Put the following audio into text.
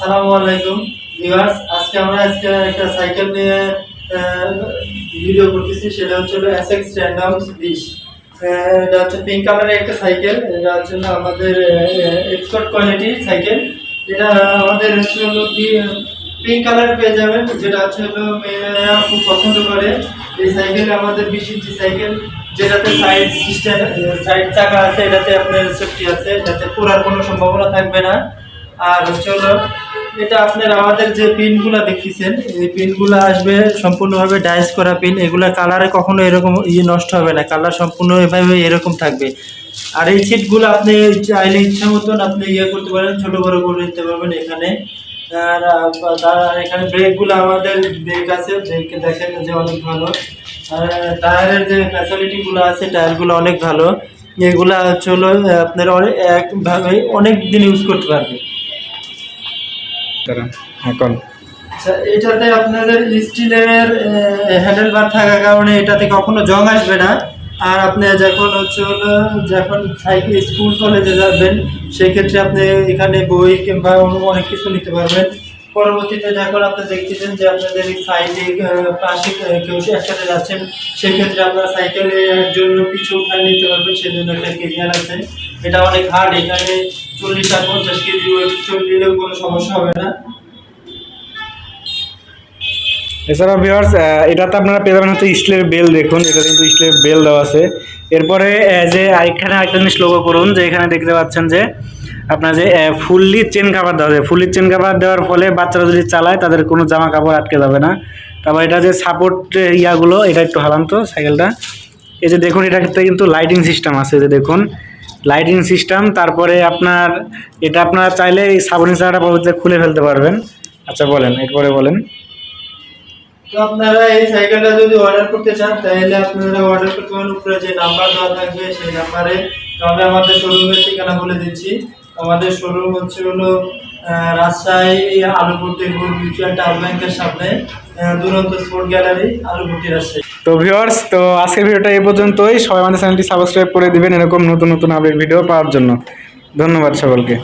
আসসালামু আলাইকুম ভিউয়ার্স আজকে আমরা আজকে একটা সাইকেল নিয়ে ভিডিও করতেছি। সেটা হচ্ছে এসএক্স র্যান্ডম বিশ এটা হচ্ছে পিঙ্ক কালারের একটা সাইকেল। এটা হচ্ছে আমাদের এক্সপার্ট কোয়ালিটির সাইকেল। এটা আমাদের হচ্ছে পিঙ্ক কালার পেয়ে যাবেন। যেটা হচ্ছে হলো মেয়েরা খুব পছন্দ করে। এই সাইকেলে আমাদের বিশ ইঞ্চি সাইকেল। যেটাতে সাইড সিস্টেম সাইড চাকা আছে, এটাতে আপনার সেফটি আছে। এটাতে পুরার কোনো সম্ভাবনা থাকবে না। আর হচ্ছে হলো এটা আপনার আমাদের যে পিনগুলো দেখতেছেন এই পিনগুলো আসবে সম্পূর্ণভাবে ডাইস করা পিন। এগুলা কালারে কখনো এরকম ইয়ে নষ্ট হবে না কালার সম্পূর্ণ এভাবে এরকম থাকবে। আর এই সিটগুলো আপনি চাইলে ইচ্ছা মতন আপনি ইয়ে করতে পারেন ছোট বড় করে নিতে পারবেন এখানে। আর এখানে ব্রেকগুলো আমাদের ব্রেক আছে ব্রেক দেখেন যে অনেক ভালো। আর টায়ারের যে ফ্যাসিলিটিগুলো আছে টায়ারগুলো অনেক ভালো। এগুলো আহ, আপনার অনেক একভাবে অনেক দিন ইউজ করতে পারবে তারা এখন আচ্ছা এটাতে আপনাদের স্টিলের হ্যান্ডেল বার থাকার কারণে এটাতে কখনো জং আসবে না। আর আপনি যখন হচ্ছে যখন সাইকেল স্কুল কলেজে যাবেন, সেক্ষেত্রে আপনি এখানে বই কিংবা অন্য অনেক কিছু নিতে পারবেন। পরবর্তীতে যখন আপনি দেখতেছেন যে আপনাদের সাইডে পাশে কেউ একসাথে যাচ্ছেন, সেক্ষেত্রে আপনার সাইকেলের জন্য কিছু নিতে পারবেন, সেজন্য একটা কেরিয়ার আছে। এটা অনেক হার্ড এখানে চল্লিশ আর পঞ্চাশ কেজি ওয়েট কোনো সমস্যা হবে না। এছাড়া ভিউয়ার্স এটাতে আপনারা পেয়ে যাবেন হচ্ছে স্টিলের বেল দেখুন, এটা কিন্তু স্টিলের বেল দেওয়া আছে। এরপরে যে এখানে একটা জিনিস লক্ষ্য করুন, যে এখানে দেখতে পাচ্ছেন যে আপনার যে ফুললি চেন কাভার দেওয়া আছে। ফুললি চেন কাভার দেওয়ার ফলে বাচ্চারা যদি চালায়, তাদের কোনো জামা কাপড় আটকে যাবে না। তারপর এটা যে সাপোর্ট ইয়াগুলো, এটা একটু হালান তো সাইকেলটা এই যে দেখুন, এটাতে কিন্তু লাইটিং সিস্টেম আছে যে দেখুন। লাইটিং সিস্টেম, তারপরে আপনার, এটা আপনারা চাইলে এই সাবরিং চাকাটা পরবর্তীতে খুলে ফেলতে পারবেন। আচ্ছা বলেন, এরপরে বলেন। তো আপনারা এই সাইকেলটা যদি অর্ডার করতে চান, তাহলে আপনারা অর্ডার করতে পারেন। উপরে যে নাম্বার দেওয়া থাকবে, সেই নাম্বারে তবে আমাদের শোরুমের ঠিকানা বলে দিচ্ছি। আমাদের শোরুম হচ্ছে হলো রাজশাহী আলুপুর তেলপুর মিউচুয়াল টাউন ব্যাংকের সামনে দুরন্ত স্পোর্ট গ্যালারি আলুপুরটি রাজশাহী। তো ভিউয়ার্স, তো আজকের ভিডিওটা এই পর্যন্তই। সবাই আমাদের চ্যানেলটি সাবস্ক্রাইব করে দেবেন, এরকম নতুন নতুন আপডেট ভিডিও পাওয়ার জন্য। ধন্যবাদ সকলকে।